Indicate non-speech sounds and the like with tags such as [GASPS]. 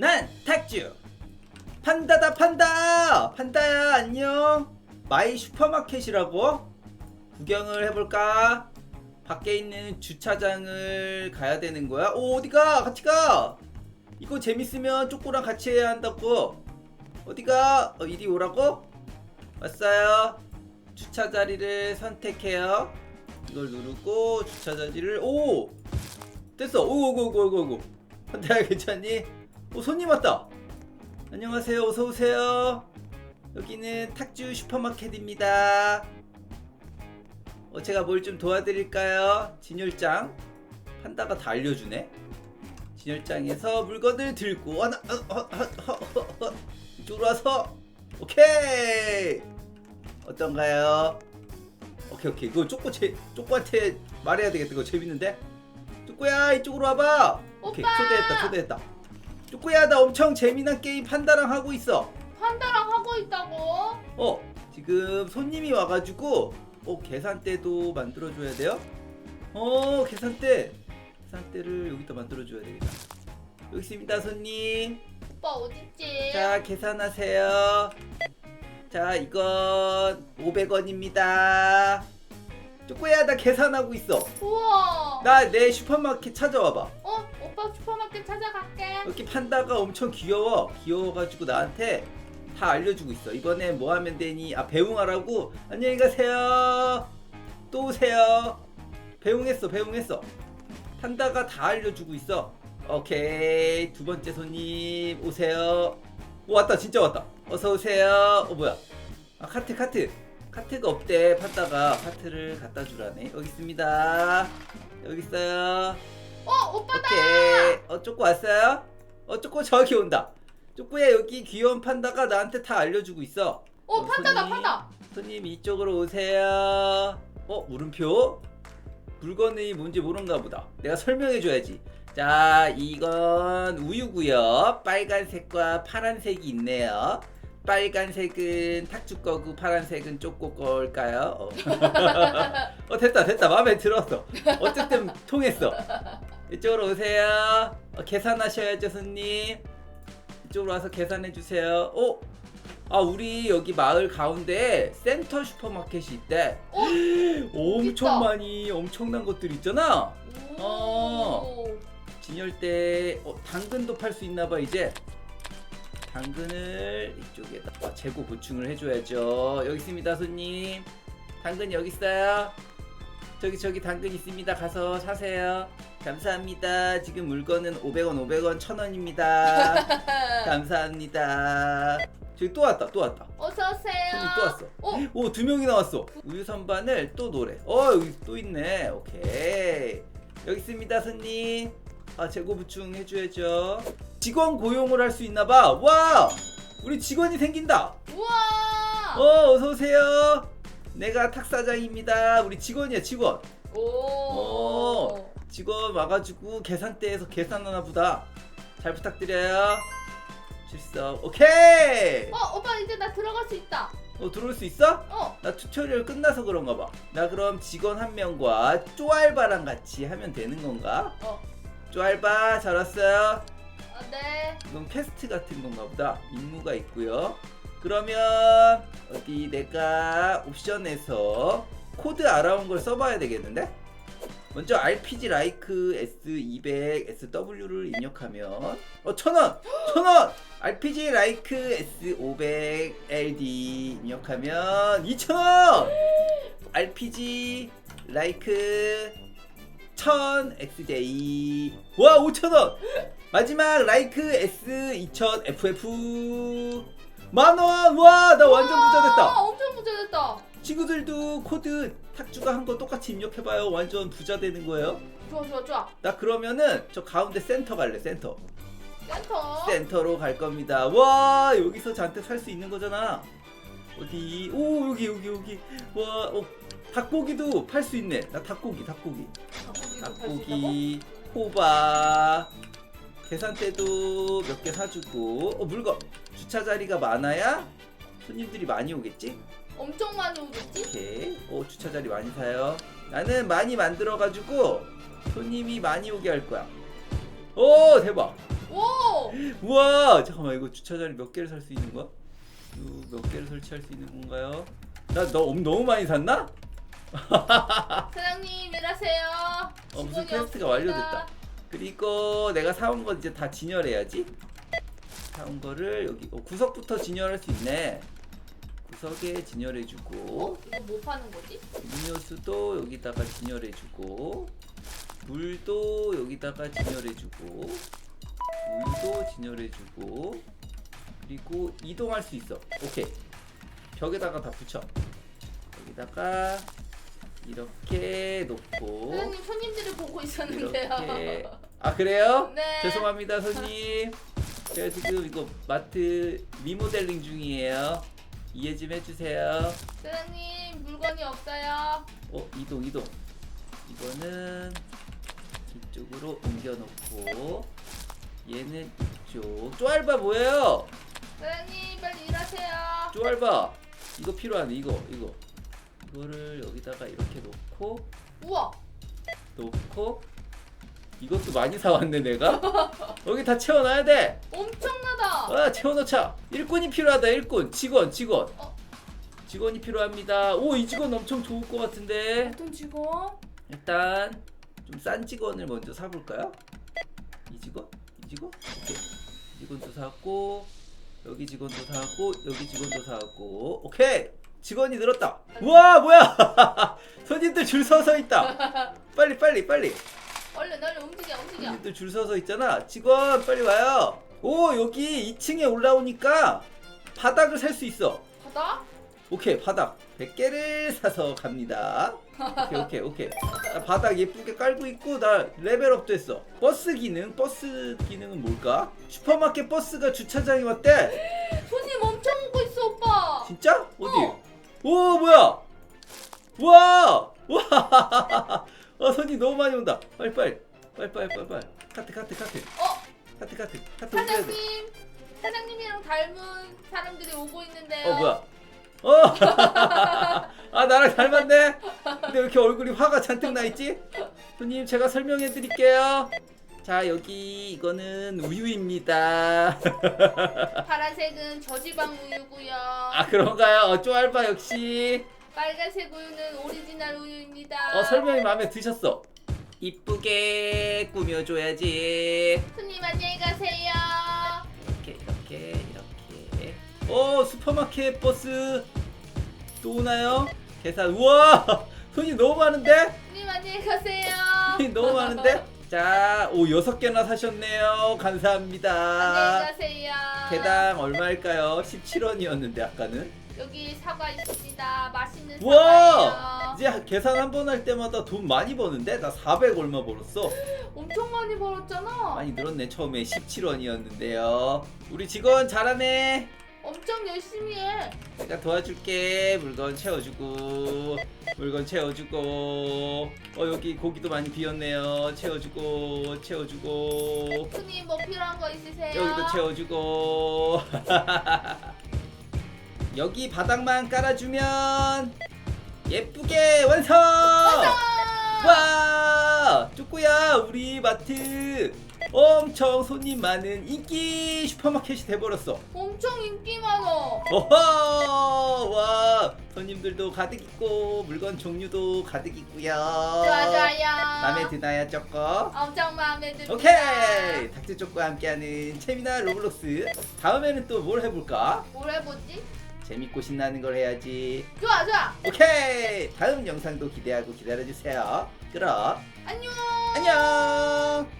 난 탁주. 판다다 판다! 판다야 안녕. 마이 슈퍼마켓이라고? 구경을 해볼까? 밖에 있는 주차장을 가야 되는 거야? 오 어디가? 같이 가! 이거 재밌으면 쪼꼬랑 같이 해야 한다고. 어디가? 어, 이리 오라고? 왔어요. 주차 자리를 선택해요. 이걸 누르고 주차 자리를 오! 됐어. 오오오오오오. 판다야 괜찮니 오 손님 왔다. 안녕하세요. 어서 오세요. 여기는 탁주 슈퍼마켓입니다. 어, 제가 뭘 좀 도와드릴까요? 진열장. 판다가 다 알려주네. 진열장에서 물건을 들고 하나 어, 어, 어, 어, 어, 어. 이쪽으로 와서. 오케이! 어떤가요? 오케이 오케이. 그거 쪼꼬 제 쪼꼬한테 말해야 되겠다. 그거 재밌는데? 쪼꼬야 이쪽으로 와봐. 오케이. 오빠! 초대했다 초대했다 쪼꼬야 나 엄청 재미난 게임 판다랑 하고 있어. 판다랑 하고 있다고? 어 지금 손님이 와가지고 어 계산대도 만들어줘야 돼요? 어 계산대. 계산대를 여기다 만들어줘야 되겠다. 여기 있습니다 손님. 오빠 어딨지? 자 계산하세요. 자 이건 500원입니다. 쪼꼬야 나 계산하고 있어. 우와. 나 내 슈퍼마켓 찾아와봐 어? 오빠 슈퍼마켓 찾아갈게. 여기 판다가 엄청 귀여워. 귀여워가지고 나한테 다 알려주고 있어. 이번엔 뭐 하면 되니? 아, 배웅하라고? 안녕히 가세요. 또 오세요. 배웅했어, 배웅했어. 판다가 다 알려주고 있어. 오케이. 두 번째 손님 오세요. 오, 왔다, 진짜 왔다. 어서 오세요. 어, 뭐야? 아, 카트, 카트. 카트가 없대, 판다가. 카트를 갖다 주라네. 여기 있습니다. 여기 있어요. 어 오빠다. 오케이. 어, 쪼꼬 왔어요? 어, 쪼꼬 저기 온다. 쪼꼬야, 여기 귀여운 판다가 나한테 다 알려주고 있어. 어 어, 판다다 손님. 판다. 손님, 이쪽으로 오세요. 어, 물음표? 물건이 뭔지 모른가 보다. 내가 설명해줘야지. 자, 이건 우유고요. 빨간색과 파란색이 있네요. 빨간색은 탁주 거고 파란색은 쪼꼬 걸까요? 어. [LAUGHS] 어 됐다 됐다 마음에 들었어 어쨌든 통했어 이쪽으로 오세요 어, 계산하셔야죠 손님 이쪽으로 와서 계산해 주세요 어? 아 우리 여기 마을 가운데 센터 슈퍼마켓이 있대 어? [GASPS] 엄청 있다. 많이 엄청난 것들 있잖아 오. 어. 진열대 어, 당근도 팔 수 있나 봐 이제 당근을 이쪽에다 어, 재고 보충을 해줘야죠. 여기 있습니다 손님. 당근 여기 있어요? 저기 저기 당근 있습니다. 가서 사세요. 감사합니다. 지금 물건은 500원 500원 1000원입니다. 감사합니다. 저기 또 왔다 또 왔다. 어서 오세요. 손님 또 왔어. 어? 오 두 명이 나왔어. 우유 선반을 또 노래. 어 여기 또 있네. 오케이. 여기 있습니다 손님 아 재고 보충 해줘야죠 직원 고용을 할 수 있나봐 와 우리 직원이 생긴다 우와. 어 어서 오세요 내가 탁사장입니다 우리 직원이야 직원 오. 어. 직원 와가지고 계산대에서 계산하나 보다 잘 부탁드려요 출석 오케이 어 오빠 이제 나 들어갈 수 있다. 어 들어올 수 있어? 어. 나 튜토리얼 끝나서 그런가 봐. 나 그럼 직원 한 명과 쪼알바랑 같이 하면 되는 건가? 어. 쪼알바 잘 왔어요. 어, 네. 이건 퀘스트 같은 건가 보다. 임무가 있고요. 그러면 어디 내가 옵션에서 코드 알아온 걸 써봐야 되겠는데? 먼저 RPG 라이크 S200 SW를 입력하면 어 천원! 천원! RPG 라이크 S500 LD 입력하면 2천원! RPG 라이크 1000 XJ 와 5천원! 마지막 라이크 S 2000 FF 만원! 와 나 완전 부자 됐다! 엄청 부자 됐다. 친구들도 코드 탁주가 한 거 똑같이 입력해봐요. 완전 부자 되는 거예요. 좋아 좋아 좋아. 나 그러면은 저 가운데 센터 갈래. 센터. 센터. 센터로 갈 겁니다. 와 여기서 잔뜩 살 수 있는 거잖아. 어디? 오 여기 여기 여기. 와 어, 닭고기도 팔 수 있네. 나 닭고기 닭고기. 닭고기 호박. 계산대도 몇 개 사주고. 어 물건 주차 자리가 많아야 손님들이 많이 오겠지? 엄청 많이 오겠지? 오케이. 오 주차 자리 많이 사요. 나는 많이 만들어 가지고 손님이 많이 오게 할 거야. 오 대박. 오. 오. 우와 잠깐만 이거 주차 자리 몇 개를 살 수 있는 거야? 몇 개를 설치할 수 있는 건가요? 나 너 너무 많이 샀나? [LAUGHS] 사장님 일하세요. 어, 무슨 퀘스트가 없습니다. 완료됐다. 그리고 내가 사온 거 이제 다 진열해야지. 사온 거를 여기 어, 구석부터 진열할 수 있네. 구석에 진열해주고 어? 이거 뭐 파는 거지? 음료수도 여기다가 진열해주고 물도 여기다가 진열해주고 물도 진열해주고 그리고 이동할 수 있어. 오케이. 벽에다가 다 붙여. 여기다가 이렇게 놓고 사장님 손님들을 보고 있었는데요. 아 그래요? [LAUGHS] 네. 죄송합니다 손님. 제가 지금 이거 마트 리모델링 중이에요. 이해 좀 해주세요. 사장님 물건이 없어요. 어 이동 이동 이거는 이쪽으로 옮겨놓고 얘는 이쪽 쪼알바 뭐예요? 사장님 빨리 일하세요. 쪼알바 이거 필요하네 이거 이거 이거를 여기다가 이렇게 놓고 우와. 놓고 이것도 많이 사왔네 내가 [LAUGHS] 여기 다 채워놔야 돼 엄청나다. 아, 채워놓자. 일꾼이 필요하다. 일꾼. 직원, 직원. 어? 직원이 필요합니다. 오, 이 직원 엄청 좋을 것 같은데. 어떤 직원? 일단 좀 싼 직원을 먼저 사볼까요? 이 직원? 이 직원? 오케이. 이 직원도 사고 여기 직원도 사고 여기 직원도 사고 오케이. 직원이 늘었다. 우와, 뭐야? [LAUGHS] 손님들 줄 서서 있다. 빨리, 빨리, 빨리. 얼른 얼른 움직여 움직여. 손님들 줄 서서 있잖아. 직원 빨리 와요. 오 여기 2층에 올라오니까 바닥을 살 수 있어. 바다? 오케이 바닥 100개를 사서 갑니다. 오케이 오케이 오케이. 나 바닥 예쁘게 깔고 있고 나 레벨업 됐어. 버스 기능 버스 기능은 뭘까? 슈퍼마켓 버스가 주차장에 왔대. [GASPS] 손님 엄청 오고 있어 오빠. 진짜? 어디? 어. 오 뭐야? 우와! 우와! [LAUGHS] 어 손님 너무 많이 온다. 빨리 빨리 빨리 빨리 빨리 빨리. 카트 카트 카트 어 카트 카트 카트 돼. 사장님 사장님이랑 닮은 사람들이 오고 있는데요. 어 뭐야? 어! [LAUGHS] 아 나랑 닮았네. 근데 왜 이렇게 얼굴이 화가 잔뜩 나 있지? 손님 제가 설명해 드릴게요. 자 여기 이거는 우유입니다. [LAUGHS] 파란색은 저지방 우유고요. 아 그런가요? 어 쪼알바 역시. 빨간색 우유는 오리지널 우유입니다. 어 설명이 마음에 드셨어. 이쁘게 꾸며줘야지. 손님 안녕히 가세요. 이렇게 이렇게 이렇게. 오 슈퍼마켓 버스 또 오나요? 계산 우와 [LAUGHS] 손이 너무 많은데? 손님 안녕히 가세요. 손이 너무 많은데? [LAUGHS] 자, 오 여섯 개나 사셨네요. 안녕히 감사합니다. 가세요. 개당 얼마일까요? 17원이었는데 아까는. 여기 사과 있습니다. 맛있는! 사과예요. 이제 계산 한 번 할 때마다 돈 많이 버는데? 나 400 얼마 벌었어. 엄청 많이 벌었잖아. 많이 늘었네. 처음에 17원이었는데요. 우리 직원 잘하네. 엄청 열심히 해. 내가 도와줄게. 물건 채워주고, 물건 채워주고. 어 여기 고기도 많이 비었네요. 채워주고, 채워주고. 손님 뭐 필요한 거 있으세요? 여기도 채워주고. [LAUGHS] 여기 바닥만 깔아주면 예쁘게 완성. 와, 쭈꾸야, 우리 마트 엄청 손님 많은 인기 슈퍼마켓이 돼버렸어. 엄청 인기 많어. 오호 와 손님들도 가득 있고 물건 종류도 가득 있고요 좋아 좋아요. 마음에 드나요 쪼꼬? 엄청 마음에 듭니다. 오케이 닥터 쪼꼬와 함께하는 재미난 로블록스 다음에는 또 뭘 해볼까? 뭘 해보지? 재밌고 신나는 걸 해야지 좋아 좋아. 오케이 다음 영상도 기대하고 기다려주세요 그럼 안녕. 안녕